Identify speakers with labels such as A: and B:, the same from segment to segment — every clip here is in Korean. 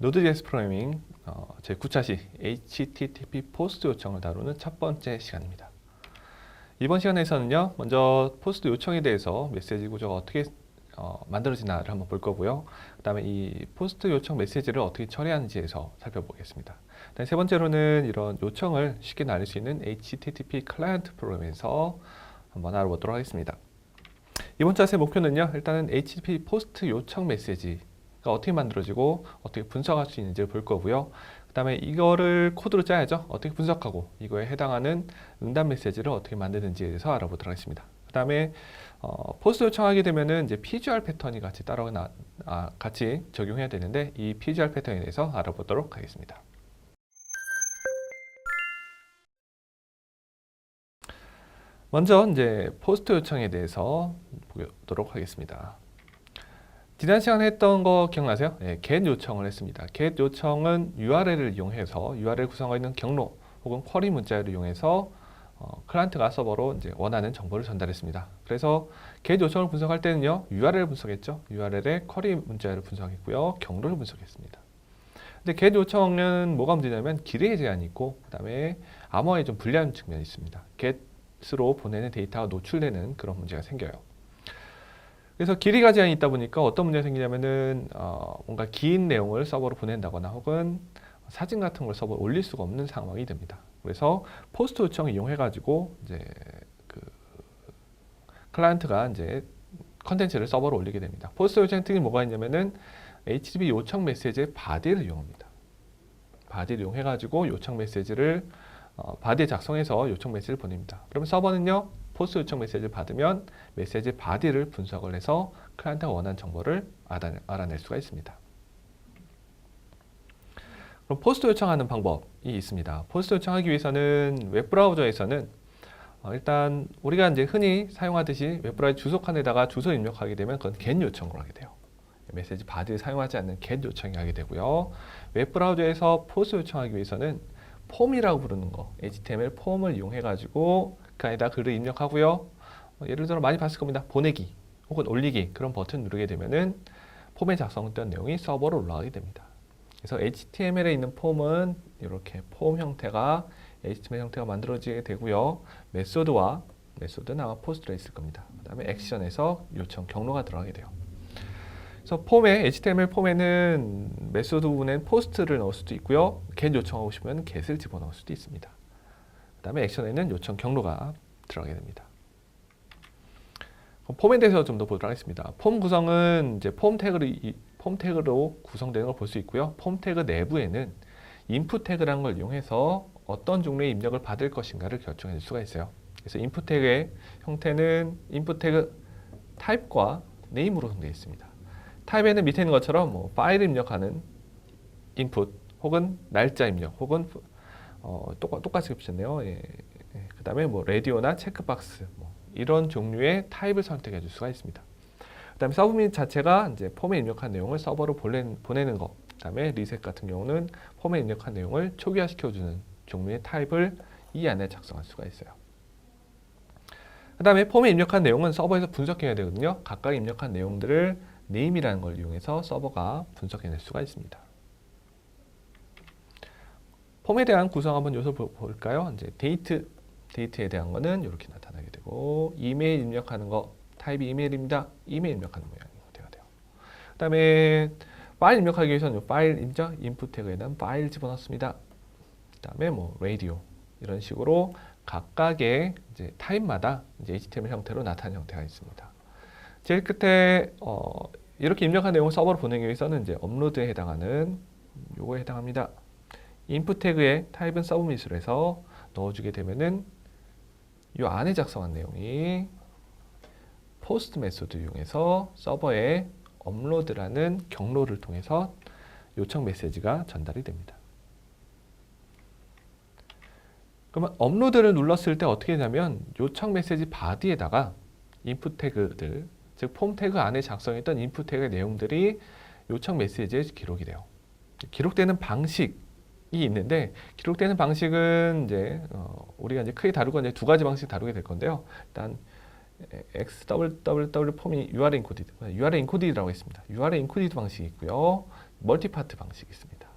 A: 노드.js 프로그래밍 어, 제 9차시 HTTP 포스트 요청을 다루는 첫 번째 시간입니다. 이번 시간에서는요, 먼저 포스트 요청에 대해서 메시지 구조가 어떻게 어, 만들어지나를 한번 볼 거고요. 그 다음에 이 포스트 요청 메시지를 어떻게 처리하는지에서 살펴보겠습니다. 그다음에 세 번째로는 이런 요청을 쉽게 날릴 수 있는 HTTP 클라이언트 프로그램에서 한번 알아보도록 하겠습니다. 이번 자세 목표는요, 일단은 HTTP 포스트 요청 메시지 가 어떻게 만들어지고 어떻게 분석할 수 있는지를 볼 거고요. 그 다음에 이거를 코드로 짜야죠. 어떻게 분석하고 이거에 해당하는 응답 메시지를 어떻게 만드는지에 대해서 알아보도록 하겠습니다. 그 다음에 어, 포스트 요청하게 되면은 이제 PGR 패턴이 같이 따로 나, 아, 같이 적용해야 되는데 이 PGR 패턴에 대해서 알아보도록 하겠습니다. 먼저 이제 포스트 요청에 대해서 보도록 하겠습니다. 지난 시간에 했던 거 기억나세요? 예, get 요청을 했습니다. get 요청은 URL을 이용해서 URL 구성하고 있는 경로 혹은 쿼리 문자를 이용해서 어, 클라이언트가 서버로 이제 원하는 정보를 전달했습니다. 그래서 get 요청을 분석할 때는요, URL을 분석했죠. URL의 쿼리 문자를 분석했고요, 경로를 분석했습니다. 근데 get 요청은 뭐가 문제냐면 길이의 제한이 있고, 그 다음에 암호화에 좀 불리한 측면이 있습니다. get으로 보내는 데이터가 노출되는 그런 문제가 생겨요. 그래서 길이가 제한이 있다 보니까 어떤 문제가 생기냐면은 어, 뭔가 긴 내용을 서버로 보낸다거나 혹은 사진 같은 걸 서버에 올릴 수가 없는 상황이 됩니다. 그래서 포스트 요청을 이용해 가지고 이제 그 클라이언트가 이제 컨텐츠를 서버로 올리게 됩니다. 포스트 요청 특이 뭐가 있냐면은 HTTP 요청 메시지의 바디를 이용합니다. 바디를 이용해 가지고 요청 메시지를 어, 바디에 작성해서 요청 메시지를 보냅니다. 그러면 서버는요 포스트 요청 메시지를 받으면 메시지 바디를 분석을 해서 클라이언트가 원하는 정보를 알아낼 수가 있습니다. 그럼 포스트 요청하는 방법이 있습니다. 포스트 요청하기 위해서는 웹브라우저에서는 어, 일단 우리가 이제 흔히 사용하듯이 웹브라우저 주소칸에다가 주소 입력하게 되면 그건 get 요청으로 하게 돼요. 메시지 바디를 사용하지 않는 get 요청이 하게 되고요. 웹브라우저에서 포스트 요청하기 위해서는 폼이라고 부르는 거, HTML 폼을 이용해 가지고 그 안에다 글을 입력하고요. 어, 예를 들어 많이 봤을 겁니다. 보내기 혹은 올리기 그런 버튼 누르게 되면은 폼에 작성된 내용이 서버로 올라가게 됩니다. 그래서 HTML에 있는 폼은 이렇게 폼 형태가 HTML 형태가 만들어지게 되고요. 메소드와 메소드는 아마 포스트에 있을 겁니다. 그 다음에 액션에서 요청 경로가 들어가게 돼요. 그래서 폼에 HTML 폼에는 메소드 부분엔 포스트를 넣을 수도 있고요. get 요청하고 싶으면 get을 집어넣을 수도 있습니다. 그 다음에 액션에는 요청 경로가 들어가게 됩니다. 폼에 대해서 좀 더 보도록 하겠습니다. 폼 구성은 이제 폼 태그를 폼 태그로 구성되는 걸 볼 수 있고요. 폼 태그 내부에는 인풋 태그라는 걸 이용해서 어떤 종류의 입력을 받을 것인가를 결정해 줄 수가 있어요. 그래서 인풋 태그의 형태는 인풋 태그 타입과 네임으로 되어 있습니다. 타입에는 밑에 있는 것처럼 뭐 파일 입력하는 인풋 혹은 날짜 입력 혹은 어, 똑, 똑같 이 붙였네요. 예, 예. 그 다음에 뭐 라디오나 체크박스 뭐 이런 종류의 타입을 선택해 줄 수가 있습니다. 그 다음에 서브밋 자체가 이제 폼에 입력한 내용을 서버로 보내, 보내는 거. 그 다음에 리셋 같은 경우는 폼에 입력한 내용을 초기화시켜주는 종류의 타입을 이 안에 작성할 수가 있어요. 그 다음에 폼에 입력한 내용은 서버에서 분석해야 되거든요. 각각 입력한 내용들을 네임이라는 걸 이용해서 서버가 분석해낼 수가 있습니다. 폼에 대한 구성 한번 요소 볼까요? 이제 데이트, 데이트에 대한 거는 이렇게 나타나게 되고 이메일 입력하는 거 타입이 이메일입니다. 이메일 입력하는 모양이 되가 돼요. 그 다음에 파일 입력하기 위해서는 파일 입력 인풋 태그에 대한 파일 집어넣습니다. 그다음에 뭐 라디오 이런 식으로 각각의 이제 타입마다 이제 HTML 형태로 나타나는 형태가 있습니다. 제일 끝에 어, 이렇게 입력한 내용을 서버로 보내기 위해서는 이제 업로드에 해당하는 요거에 해당합니다. 인풋 태그의 타입은 서브밋으로 해서 넣어주게 되면은 이 안에 작성한 내용이 포스트 메소드 이용해서 서버에 업로드라는 경로를 통해서 요청 메시지가 전달이 됩니다. 그러면 업로드를 눌렀을 때 어떻게 되냐면 요청 메시지 바디에다가 인풋 태그들 즉 폼 태그 안에 작성했던 인풋 태그의 내용들이 요청 메시지에 기록이 돼요. 기록되는 방식이 있는데 기록되는 방식은 이제 어, 우리가 이제 크게 다루고 이제 두 가지 방식 다루게 될 건데요. 일단 XWWW 폼이 URL 인코디드, URL 인코디드라고 했습니다. URL 인코디드 방식이 있고요. 멀티파트 방식이 있습니다.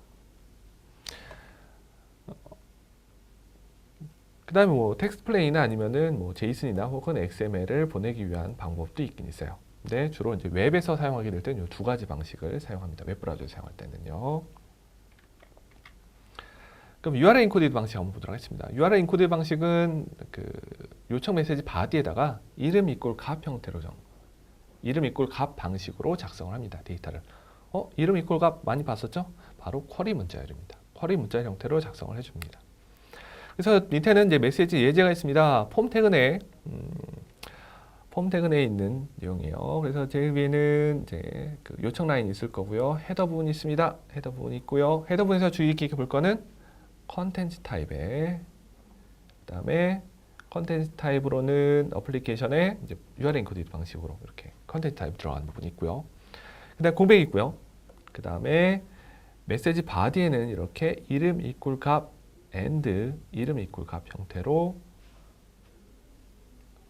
A: 그 다음에 뭐 텍스트 플레이나 아니면은 뭐 제이슨이나 혹은 XML을 보내기 위한 방법도 있긴 있어요. 근데 주로 이제 웹에서 사용하게 될 때는 이 두 가지 방식을 사용합니다. 웹 브라우저에 사용할 때는요. 그럼 URL 인코디드 방식 한번 보도록 하겠습니다. URL 인코디드 방식은 그 요청 메시지 바디에다가 이름 이꼴 값 형태로 정 이름 이꼴 값 방식으로 작성을 합니다. 데이터를. 어, 이름 이꼴 값 많이 봤었죠? 바로 쿼리 문자열입니다. 쿼리 문자열 형태로 작성을 해줍니다. 그래서 밑에는 이제 메시지 예제가 있습니다. 폼 태그 내 음, 폼 태그 내에 있는 내용이에요. 그래서 제일 위에는 이제 그 요청 라인이 있을 거고요. 헤더 부분이 있습니다. 헤더 부분이 있고요. 헤더 부분에서 주의 깊게 볼 거는 컨텐츠 타입에 그다음에 컨텐츠 타입으로는 어플리케이션에 이제 URL 인코디드 방식으로 이렇게 컨텐츠 타입 들어가는 부분이 있고요. 그다음 공백이 있고요. 그다음에 메시지 바디에는 이렇게 이름 이꼴 값 and 이름 이꼴 값 형태로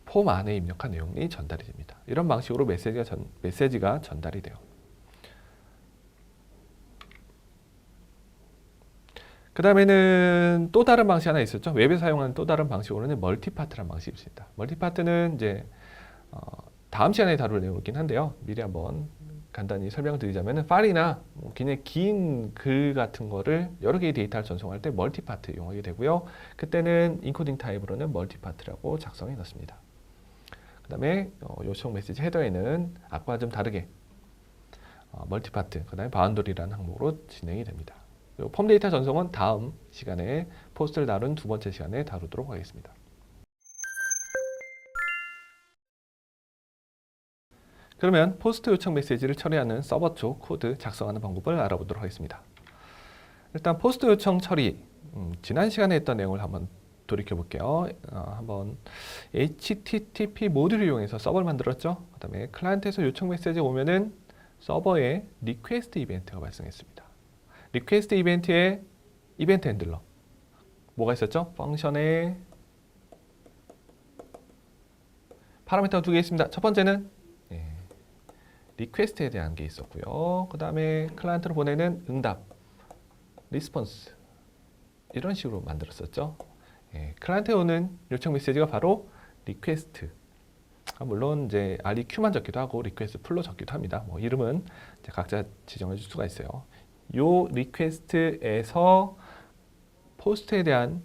A: 폼 안에 입력한 내용이 전달이 됩니다. 이런 방식으로 메시지가 전, 메시지가 전달이 돼요. 그 다음에는 또 다른 방식 하나 있었죠. 웹에 사용하는 또 다른 방식으로는 멀티파트라는 방식이 있습니다. 멀티파트는 이제 어, 다음 시간에 다룰 내용이긴 한데요. 미리 한번 간단히 설명드리자면 파일이나 뭐 굉장히 긴 글 같은 거를 여러 개의 데이터를 전송할 때 멀티파트 이용하게 되고요. 그때는 인코딩 타입으로는 멀티파트라고 작성해 놓습니다. 그 다음에 어, 요청 메시지 헤더에는 아까와 좀 다르게 어, 멀티파트, 그 다음에 바운더리라는 항목으로 진행이 됩니다. 그리고 폼 데이터 전송은 다음 시간에 포스트를 다룬 두 번째 시간에 다루도록 하겠습니다. 그러면 포스트 요청 메시지를 처리하는 서버 쪽 코드 작성하는 방법을 알아보도록 하겠습니다. 일단 포스트 요청 처리 음, 지난 시간에 했던 내용을 한번 돌이켜 볼게요. 어, 한번 HTTP 모듈을 이용해서 서버를 만들었죠. 그 다음에 클라이언트에서 요청 메시지 오면은 서버에 리퀘스트 이벤트가 발생했습니다. 리퀘스트 이벤트에 이벤트 핸들러 뭐가 있었죠? 펑션에 파라미터 두 개 있습니다. 첫 번째는 예, 리퀘스트에 대한 게 있었고요. 그 다음에 클라이언트로 보내는 응답, 리스폰스 이런 식으로 만들었었죠. 예, 클라이언트에 오는 요청 메시지가 바로 리퀘스트. 아, 물론 이제 REQ만 적기도 하고 리퀘스트 풀로 적기도 합니다. 뭐 이름은 각자 지정해 줄 수가 있어요. 요 리퀘스트에서 포스트에 대한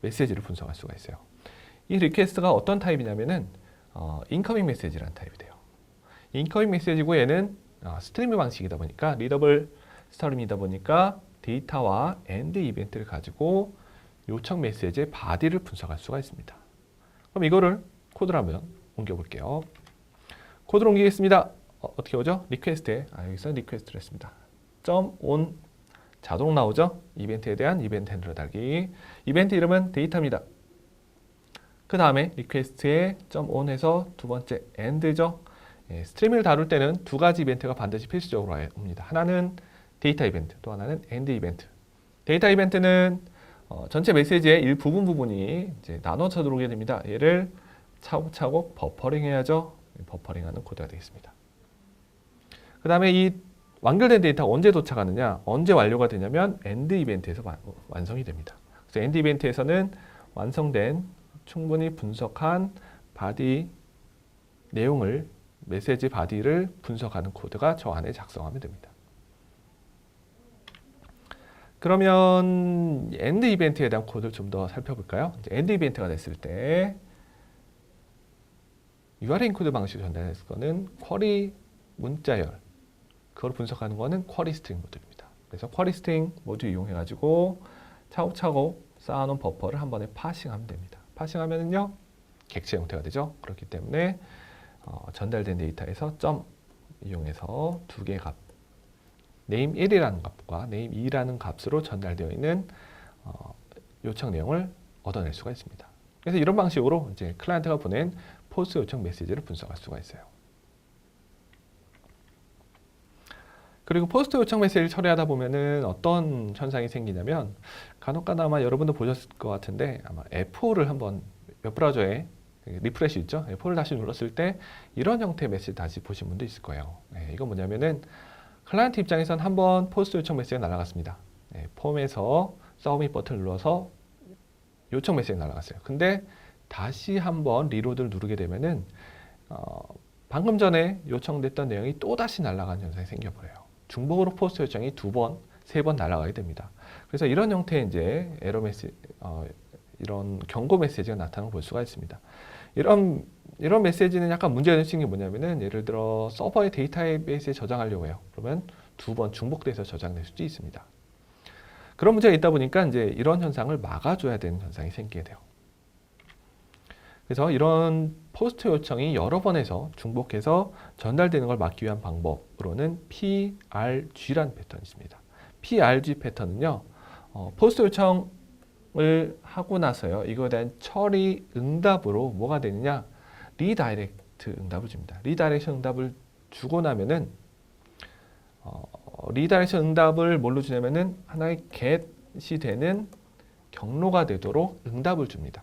A: 메시지를 분석할 수가 있어요. 이 리퀘스트가 어떤 타입이냐면은 어, 인커밍 메시지라는 타입이 돼요. 인커밍 메시지고 얘는 어, 스트리밍 방식이다 보니까 리더블 스트리밍이다 보니까 데이터와 엔드 이벤트를 가지고 요청 메시지의 바디를 분석할 수가 있습니다. 그럼 이거를 코드로 한번 옮겨 볼게요. 코드로 옮기겠습니다. 어, 떻게 오죠? 리퀘스트에 아, 여기서 리퀘스트를 했습니다. 점.on 자동 나오죠? 이벤트에 대한 이벤트 핸들러 달기. 이벤트 이름은 데이터입니다. 그 다음에 리퀘스트에 .on 해서 두 번째 end죠. 예, 스트리밍을 다룰 때는 두 가지 이벤트가 반드시 필수적으로 옵니다. 하나는 데이터 이벤트, 또 하나는 end 이벤트. 데이터 이벤트는 어, 전체 메시지의 일부분 부분이 이제 나눠져 들어오게 됩니다. 얘를 차곡차곡 버퍼링 해야죠. 버퍼링하는 코드가 되겠습니다. 그 다음에 이 완결된 데이터가 언제 도착하느냐, 언제 완료가 되냐면 end 이벤트에서 완, 완성이 됩니다. 그래서 end 이벤트에서는 완성된 충분히 분석한 바디 내용을 메시지 바디를 분석하는 코드가 저 안에 작성하면 됩니다. 그러면 엔드 이벤트에 대한 코드를 좀 더 살펴볼까요? 엔드 이벤트가 됐을 때 URL 인코드 방식으로 전달했을 거는 쿼리 문자열 그걸 분석하는 거는 쿼리 스트링 모듈입니다. 그래서 쿼리 스트링 모듈 이용해 가지고 차곡차곡 쌓아놓은 버퍼를 한 번에 파싱하면 됩니다. 파싱하면은요 객체 형태가 되죠. 그렇기 때문에 어, 전달된 데이터에서 점 이용해서 두 개의 값 name 1이라는 값과 name 2라는 값으로 전달되어 있는 어, 요청 내용을 얻어낼 수가 있습니다. 그래서 이런 방식으로 이제 클라이언트가 보낸 포스트 요청 메시지를 분석할 수가 있어요. 그리고 포스트 요청 메시지를 처리하다 보면은 어떤 현상이 생기냐면 간혹가다 아마 여러분도 보셨을 것 같은데 아마 F4를 한번 웹 브라우저에 리프레시 있죠? F4를 다시 눌렀을 때 이런 형태의 메시지 다시 보신 분도 있을 거예요. 네, 이건 뭐냐면은 클라이언트 입장에선 한번 포스트 요청 메시지가 날아갔습니다. 네, 폼에서 서브밋 버튼을 눌러서 요청 메시지가 날아갔어요. 근데 다시 한번 리로드를 누르게 되면은 어, 방금 전에 요청됐던 내용이 또 다시 날아가는 현상이 생겨버려요. 중복으로 포스트 요청이 두 번, 세 번 날아가게 됩니다. 그래서 이런 형태의 이제 에러 메시, 어, 이런 경고 메시지가 나타나는 걸 볼 수가 있습니다. 이런 이런 메시지는 약간 문제가 있는 게 뭐냐면은 예를 들어 서버의 데이터베이스에 저장하려고 해요. 그러면 두 번 중복돼서 저장될 수도 있습니다. 그런 문제가 있다 보니까 이제 이런 현상을 막아줘야 되는 현상이 생기게 돼요. 그래서 이런 포스트 요청이 여러 번에서 중복해서 전달되는 걸 막기 위한 방법으로는 PRG라는 패턴이 있습니다. PRG 패턴은요, 어, 포스트 요청을 하고 나서요, 이거에 대한 처리 응답으로 뭐가 되느냐, 리다이렉트 응답을 줍니다. 리다이렉션 응답을 주고 나면은 어, 리다이렉션 응답을 뭘로 주냐면은 하나의 get이 되는 경로가 되도록 응답을 줍니다.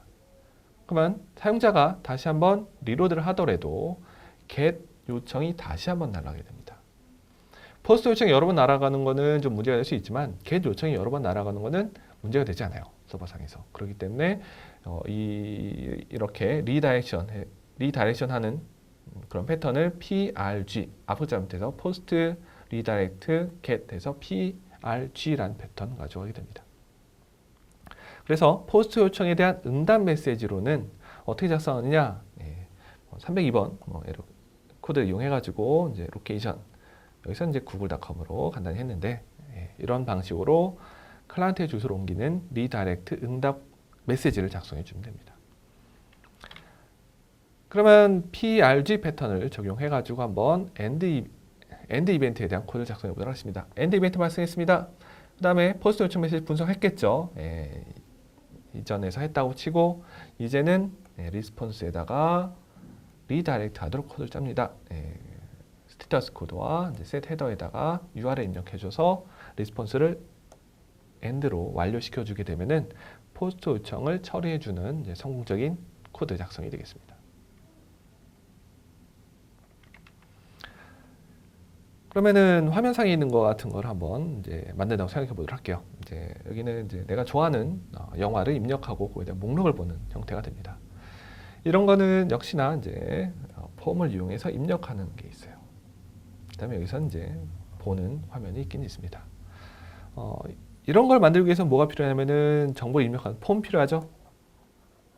A: 그러면 사용자가 다시 한번 리로드를 하더라도 get 요청이 다시 한번 날아가게 됩니다. 포스트 요청이 여러 번 날아가는 거는 좀 문제가 될 수 있지만 get 요청이 여러 번 날아가는 거는 문제가 되지 않아요. 서버상에서. 그렇기 때문에 어, 이, 이렇게 리다이렉션, 리다이렉션 하는 그런 패턴을 PRG, 앞을 잘못해서 포스트 리다이렉트 get에서 PRG라는 패턴 가져가게 됩니다. 그래서 포스트 요청에 대한 응답 메시지로는 어떻게 작성하느냐? 예, 302번 뭐 에러 코드 이용해 가지고 이제 로케이션 여기서 이제 구글닷컴으로 간단히 했는데 예, 이런 방식으로 클라이언트의 주소로 옮기는 리다이렉트 응답 메시지를 작성해 주면 됩니다. 그러면 PRG 패턴을 적용해 가지고 한번 엔드 이, 엔드 이벤트에 대한 코드를 작성해 보도록 하겠습니다. 엔드 이벤트 발생했습니다. 그 다음에 포스트 요청 메시지 분석했겠죠. 예, 이전에서 했다고 치고 이제는 예, 리스폰스에다가 리다이렉트 하도록 코드를 짭니다. 예, 스테터스 코드와 셋 헤더에다가 URL 입력해줘서 리스폰스를 엔드로 완료시켜 주게 되면은 포스트 요청을 처리해 주는 이제 성공적인 코드 작성이 되겠습니다. 그러면은 화면상에 있는 것 같은 걸 한번 이제 만든다고 생각해 보도록 할게요. 이제 여기는 이제 내가 좋아하는 어, 영화를 입력하고 거기에 대한 목록을 보는 형태가 됩니다. 이런 거는 역시나 이제 어, 폼을 이용해서 입력하는 게 있어요. 그다음에 여기서 이제 보는 화면이 있긴 있습니다. 어, 이런 걸 만들기 위해서 뭐가 필요하냐면은 정보 입력하는 폼 필요하죠.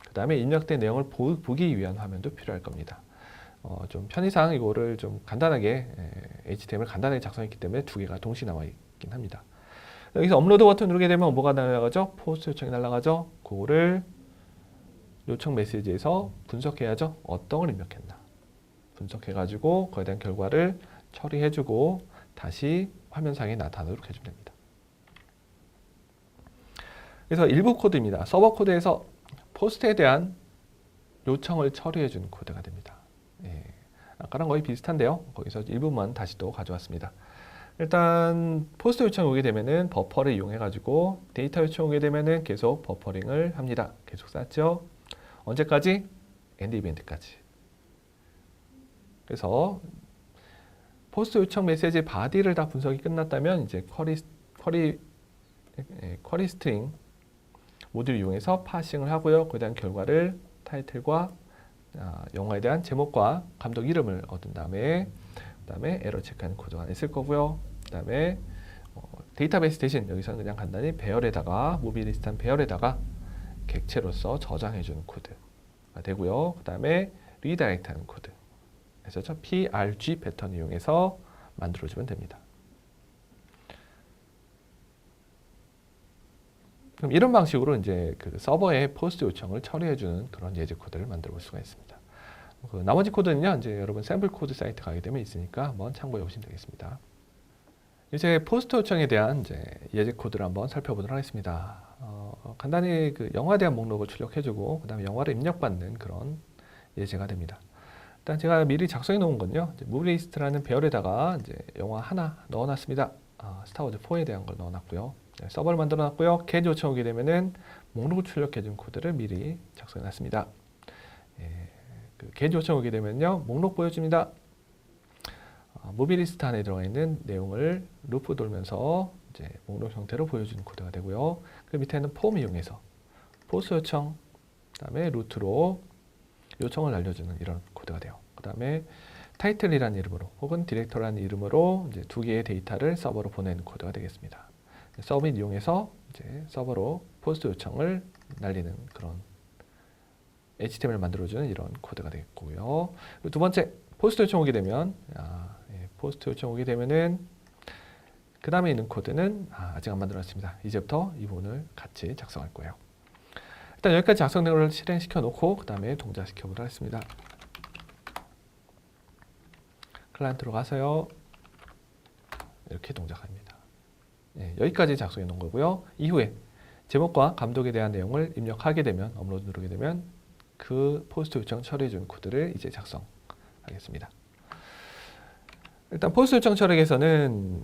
A: 그다음에 입력된 내용을 보, 보기 위한 화면도 필요할 겁니다. 어, 좀 편의상 이거를 좀 간단하게 에, HTML 간단하게 작성했기 때문에 두 개가 동시에 나와 있긴 합니다. 여기서 업로드 버튼 누르게 되면 뭐가 날아가죠? 포스트 요청이 날아가죠? 그거를 요청 메시지에서 분석해야죠. 어떤 걸 입력했나. 분석해가지고 거기에 대한 결과를 처리해주고 다시 화면상에 나타나도록 해주면 됩니다. 그래서 일부 코드입니다. 서버 코드에서 포스트에 대한 요청을 처리해주는 코드가 됩니다. 예, 아까랑 거의 비슷한데요. 거기서 일부만 다시 또 가져왔습니다. 일단 포스트 요청 오게 되면은 버퍼를 이용해 가지고 데이터 요청 오게 되면은 계속 버퍼링을 합니다. 계속 쌓죠. 언제까지? 엔드 이벤트까지. 그래서 포스트 요청 메시지 바디를 다 분석이 끝났다면 이제 쿼리 쿼리 예, 쿼리 스트링 모듈 이용해서 파싱을 하고요. 그 다음 결과를 타이틀과 아, 영화에 대한 제목과 감독 이름을 얻은 다음에 그다음에 에러 체크하는 코드가 있을 거고요. 그다음에 어, 데이터베이스 대신 여기서는 그냥 간단히 배열에다가 무비 리스트한 배열에다가 객체로서 저장해 주는 코드가 되고요. 그다음에 리다이렉트 하는 코드. 그래서 저 PRG 패턴 이용해서 만들어 주면 됩니다. 그럼 이런 방식으로 이제 그 서버에 포스트 요청을 처리해 주는 그런 예제 코드를 만들어 볼 수가 있습니다. 그 나머지 코드는요, 이제 여러분 샘플 코드 사이트 가게 되면 있으니까 한번 참고해 보시면 되겠습니다. 이제 포스트 요청에 대한 이제 예제 코드를 한번 살펴보도록 하겠습니다. 어, 간단히 그 영화에 대한 목록을 출력해주고 그 다음에 영화를 입력받는 그런 예제가 됩니다. 일단 제가 미리 작성해 놓은 건요. 이제 무비리스트라는 배열에다가 이제 영화 하나 넣어놨습니다. 아, 스타워즈 4에 대한 걸 넣어놨고요. 네, 서버를 만들어 놨고요. get 요청 오게 되면은 목록을 출력해준 코드를 미리 작성해 놨습니다. 예, 그 get 요청 오게 되면요, 목록 보여줍니다. 아, 무비리스트 안에 들어가 있는 내용을 루프 돌면서 이제 목록 형태로 보여주는 코드가 되고요. 그 밑에는 폼 이용해서 포스 요청, 그 다음에 루트로 요청을 알려주는 이런 코드가 돼요. 그 다음에 타이틀이라는 이름으로 혹은 디렉터라는 이름으로 이제 두 개의 데이터를 서버로 보내는 코드가 되겠습니다. 서밋 이용해서 이제 서버로 포스트 요청을 날리는 그런 HTML 을 만들어주는 이런 코드가 되겠고요. 두 번째 포스트 요청 오게 되면 아, 예, 포스트 요청 오게 되면은 그 다음에 있는 코드는 아, 아직 안 만들었습니다. 이제부터 이 부분을 같이 작성할 거예요. 일단 여기까지 작성된 걸 실행시켜 놓고 그 다음에 동작시켜 보도록 하겠습니다. 클라이언트로 가서요. 이렇게 동작합니다. 예, 여기까지 작성해 놓은 거고요. 이후에 제목과 감독에 대한 내용을 입력하게 되면 업로드 누르게 되면 그 포스트 요청 처리해 준 코드를 이제 작성하겠습니다. 일단 포스트 요청 처리에서는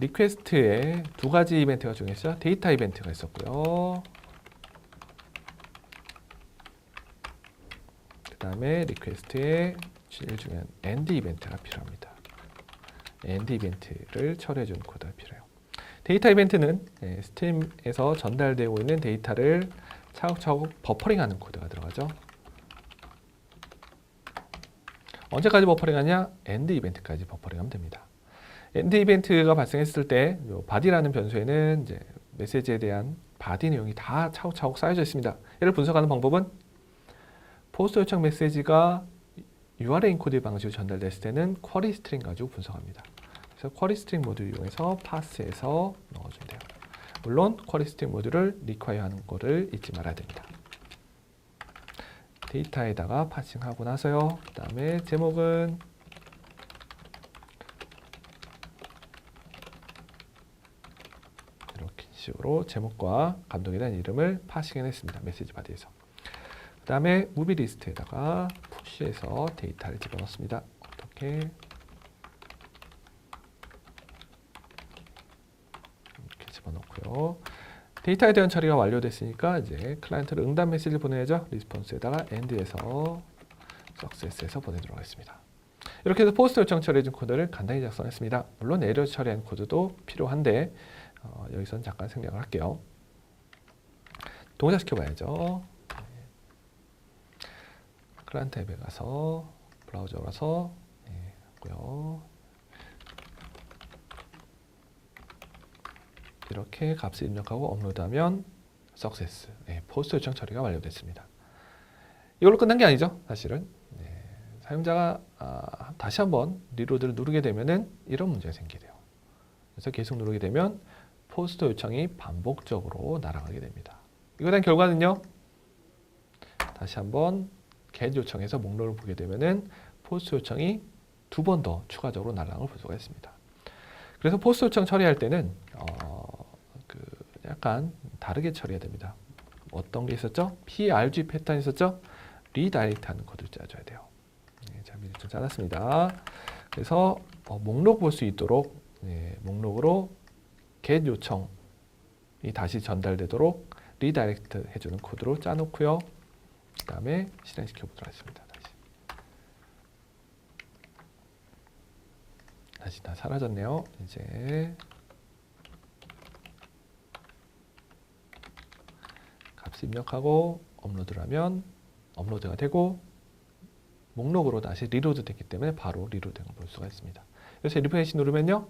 A: 리퀘스트에 두 가지 이벤트가 중요했어요. 데이터 이벤트가 있었고요. 그 다음에 리퀘스트에 제일 중요한 end 이벤트가 필요합니다. end 이벤트를 처리해 주는 코드가 필요해요. 데이터 이벤트는 예, 스팀에서 전달되고 있는 데이터를 차곡차곡 버퍼링하는 코드가 들어가죠. 언제까지 버퍼링하냐? end 이벤트까지 버퍼링하면 됩니다. end 이벤트가 발생했을 때 바디라는 변수에는 이제 메시지에 대한 바디 내용이 다 차곡차곡 쌓여져 있습니다. 이를 분석하는 방법은 포스트 요청 메시지가 URL 인코드 방식으로 전달됐을 때는 쿼리 스트링 가지고 분석합니다. 그래서 쿼리 스트링 모듈 이용해서 파스에서 넣어주면 돼요. 물론 쿼리 스트링 모듈을 리퀘어 하는 거를 잊지 말아야 됩니다. 데이터에다가 파싱하고 나서요. 그 다음에 제목은 이렇게 식으로 제목과 감독에 대한 이름을 파싱해냈습니다. 메시지 바디에서. 그 다음에 무비 리스트에다가 푸시해서 데이터를 집어넣습니다. 어떻게 데이터에 대한 처리가 완료됐으니까 이제 클라이언트를 응답 메시지를 보내야죠. 리스폰스에다가 end에서 success에서 보내도록 하겠습니다. 이렇게 해서 포스트 요청 처리해준 코드를 간단히 작성했습니다. 물론 에러 처리한 코드도 필요한데 어, 여기서는 잠깐 생략을 할게요. 동작시켜 봐야죠. 클라이언트 앱에 가서 브라우저 가서 네, 고요. 이렇게 값을 입력하고 업로드하면 석세스 네, 포스트 요청 처리가 완료됐습니다. 이걸로 끝난 게 아니죠, 사실은. 네, 사용자가 아, 다시 한번 리로드를 누르게 되면은 이런 문제가 생기게 돼요. 그래서 계속 누르게 되면 포스트 요청이 반복적으로 날아가게 됩니다. 이거에 대한 결과는요. 다시 한번 get 요청에서 목록을 보게 되면은 포스트 요청이 두 번 더 추가적으로 날아간 걸볼 수가 있습니다. 그래서 포스트 요청 처리할 때는 어, 그 약간 다르게 처리해야 됩니다. 어떤 게 있었죠? PRG 패턴 있었죠? 리다이렉트 하는 코드를 짜줘야 돼요. 네, 자, 미리 좀 짜놨습니다. 그래서 어, 목록 볼 수 있도록 네, 목록으로 get 요청이 다시 전달되도록 리다이렉트 해주는 코드로 짜놓고요. 그 다음에 실행시켜 보도록 하겠습니다. 다시. 다시 다 사라졌네요. 이제 값 입력하고 업로드를 하면 업로드가 되고 목록으로 다시 리로드 됐기 때문에 바로 리로드 된걸 볼 수가 있습니다. 그래서 리프레시 누르면요.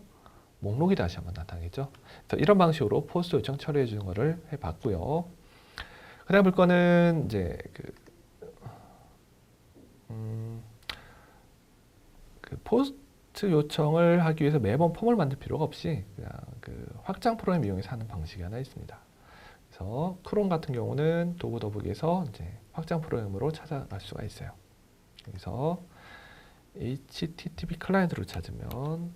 A: 목록이 다시 한번 나타나겠죠. 그래서 이런 방식으로 포스트 요청 처리해 주는 거를 해 봤고요. 그다음 볼 거는 이제 그, 음, 그 포스트 요청을 하기 위해서 매번 폼을 만들 필요가 없이 그냥 그 확장 프로그램 이용해서 하는 방식이 하나 있습니다. 그래서 크롬 같은 경우는 도구 더보기에서 이제 확장 프로그램으로 찾아갈 수가 있어요. 그래서 HTTP 클라이언트로 찾으면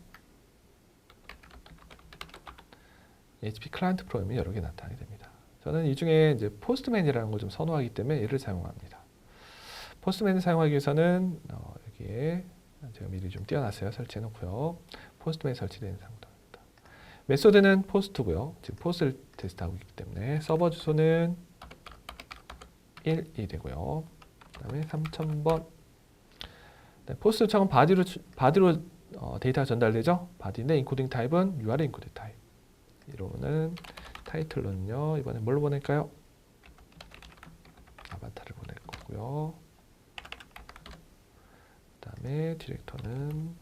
A: HP 클라이언트 프로그램이 여러 개 나타나게 됩니다. 저는 이 중에 이제 포스트맨이라는 걸 좀 선호하기 때문에 얘를 사용합니다. 포스트맨을 사용하기 위해서는 어, 여기에 제가 미리 좀 띄워놨어요. 설치해 놓고요. 포스트맨 설치된 상태입니다. 메소드는 포스트고요. 지금 포스트를 테스트하고 있기 때문에 서버 주소는 1이 되고요. 그다음에 3000번 네, 포스트 요청은 바디로 주- 바디로 어, 데이터가 전달되죠. 바디인데 인코딩 타입은 URL 인코딩 타입. 이러면은 타이틀로는요. 이번에 뭘로 보낼까요? 아바타를 보낼 거고요. 그다음에 디렉터는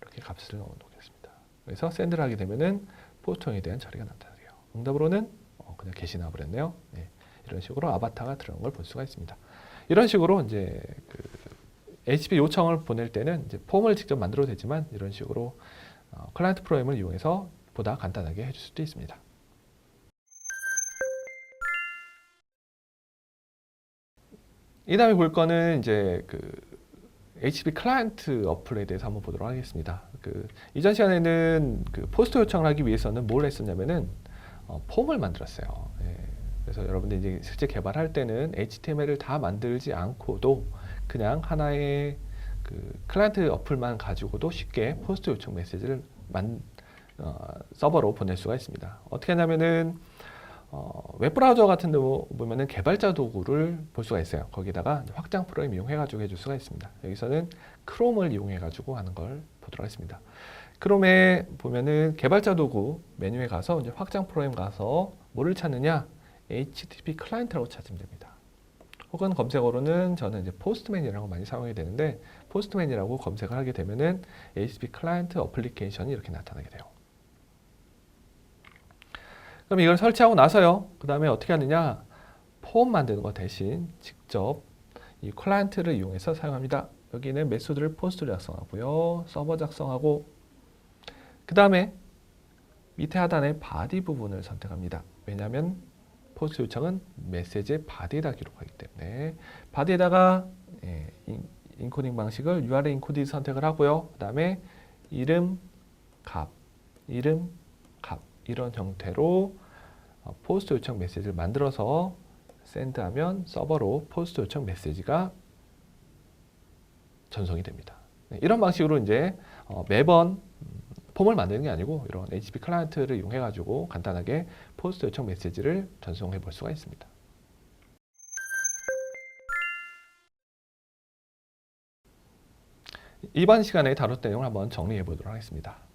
A: 이렇게 값을 넣어 놓겠습니다. 그래서 샌드를 하게 되면은 포스통에 대한 처리가 나타나요. 응답으로는 어, 그냥 게시 나버렸네요. 네, 이런 식으로 아바타가 들어간 걸볼 수가 있습니다. 이런 식으로 이제 그 HTTP 요청을 보낼 때는 이제 폼을 직접 만들어도 되지만 이런 식으로 어, 클라이언트 프로그램을 이용해서 보다 간단하게 해줄 수도 있습니다. 이 다음에 볼 거는 이제 그 HTTP 클라이언트 어플에 대해서 한번 보도록 하겠습니다. 그 이전 시간에는 그 포스트 요청을 하기 위해서는 뭘 했었냐면은 어, 폼을 만들었어요. 예. 그래서 여러분들 이제 실제 개발할 때는 HTML을 다 만들지 않고도 그냥 하나의 그 클라이언트 어플만 가지고도 쉽게 포스트 요청 메시지를 만 어, 서버로 보낼 수가 있습니다. 어떻게 하냐면은 어, 웹브라우저 같은 데 보면은 개발자 도구를 볼 수가 있어요. 거기다가 확장 프로그램 이용해가지고 해줄 수가 있습니다. 여기서는 크롬을 이용해가지고 하는 걸 보도록 하겠습니다. 크롬에 보면은 개발자 도구 메뉴에 가서 이제 확장 프로그램 가서 뭐를 찾느냐? HTTP 클라이언트라고 찾으면 됩니다. 혹은 검색어로는 저는 이제 포스트맨이라고 많이 사용하게 되는데 포스트맨이라고 검색을 하게 되면은 HTTP 클라이언트 어플리케이션이 이렇게 나타나게 돼요. 그럼 이걸 설치하고 나서요. 그 다음에 어떻게 하느냐? 폼 만드는 거 대신 직접 이 클라이언트를 이용해서 사용합니다. 여기는 메소드를 포스트로 작성하고요. 서버 작성하고 그 다음에 밑에 하단에 바디 부분을 선택합니다. 왜냐하면 포스트 요청은 메시지의 바디에다 기록하기 때문에 바디에다가 예, 인, 인코딩 방식을 URL 인코딩 선택을 하고요. 그 다음에 이름, 값, 이름, 값 이런 형태로 어, 포스트 요청 메시지를 만들어서 샌드하면 서버로 포스트 요청 메시지가 전송이 됩니다. 네, 이런 방식으로 이제 어, 매번 음, 폼을 만드는 게 아니고 이런 HTTP 클라이언트를 이용해 가지고 간단하게 포스트 요청 메시지를 전송해 볼 수가 있습니다. 이번 시간에 다뤘던 내용을 한번 정리해 보도록 하겠습니다.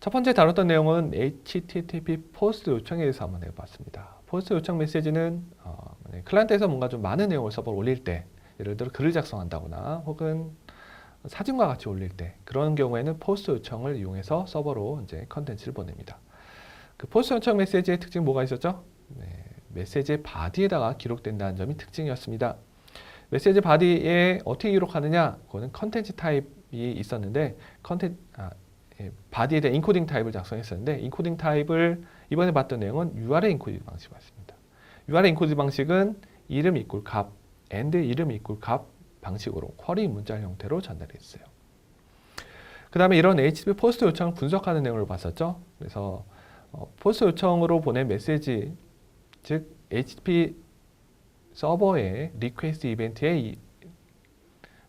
A: 첫 번째 다뤘던 내용은 HTTP 포스트 요청에 대해서 한번 해봤습니다. 포스트 요청 메시지는 어, 클라이언트에서 뭔가 좀 많은 내용을 서버로 올릴 때, 예를 들어 글을 작성한다거나 혹은 사진과 같이 올릴 때 그런 경우에는 포스트 요청을 이용해서 서버로 이제 컨텐츠를 보냅니다. 그 포스트 요청 메시지의 특징 뭐가 있었죠? 네, 메시지의 바디에다가 기록된다는 점이 특징이었습니다. 메시지 바디에 어떻게 기록하느냐? 그거는 컨텐츠 타입이 있었는데 컨텐 아, 예, 바디에 대한 인코딩 타입을 작성했었는데 인코딩 타입을 이번에 봤던 내용은 URL 인코딩 방식이었습니다. URL 인코딩 방식은 이름 이꼴 값, and 이름 이꼴 값 방식으로 쿼리 문자 형태로 전달했어요. 그 다음에 이런 HTTP 포스트 요청을 분석하는 내용을 봤었죠. 그래서 어, 포스트 요청으로 보낸 메시지, 즉 HTTP 서버의 리퀘스트 이벤트의 이,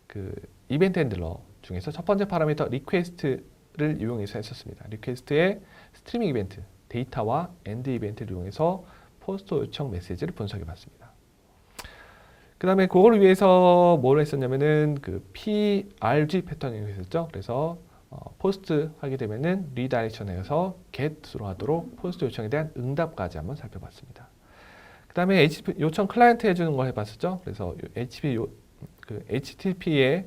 A: 그 이벤트 핸들러 중에서 첫 번째 파라미터 리퀘스트 를 이용해서 했었습니다. 리퀘스트의 스트리밍 이벤트, 데이터와 엔드 이벤트를 이용해서 포스트 요청 메시지를 분석해 봤습니다. 그 다음에 그걸 위해서 뭘 했었냐면은 그 PRG 패턴을 했었죠. 그래서 어, 포스트 하게 되면은 리다이렉션에서 get로 하도록 포스트 요청에 대한 응답까지 한번 살펴봤습니다. 그 다음에 요청 클라이언트 해주는 거 해봤었죠. 그래서 요, 그 HTTP에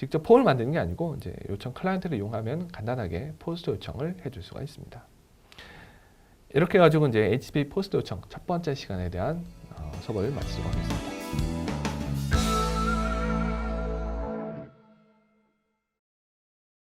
A: 직접 폼을 만드는 게 아니고 이제 요청 클라이언트를 이용하면 간단하게 포스트 요청을 해줄 수가 있습니다. 이렇게 가지고 이제 HTTP 포스트 요청 첫 번째 시간에 대한 어, 수업을 마치도록 하겠습니다.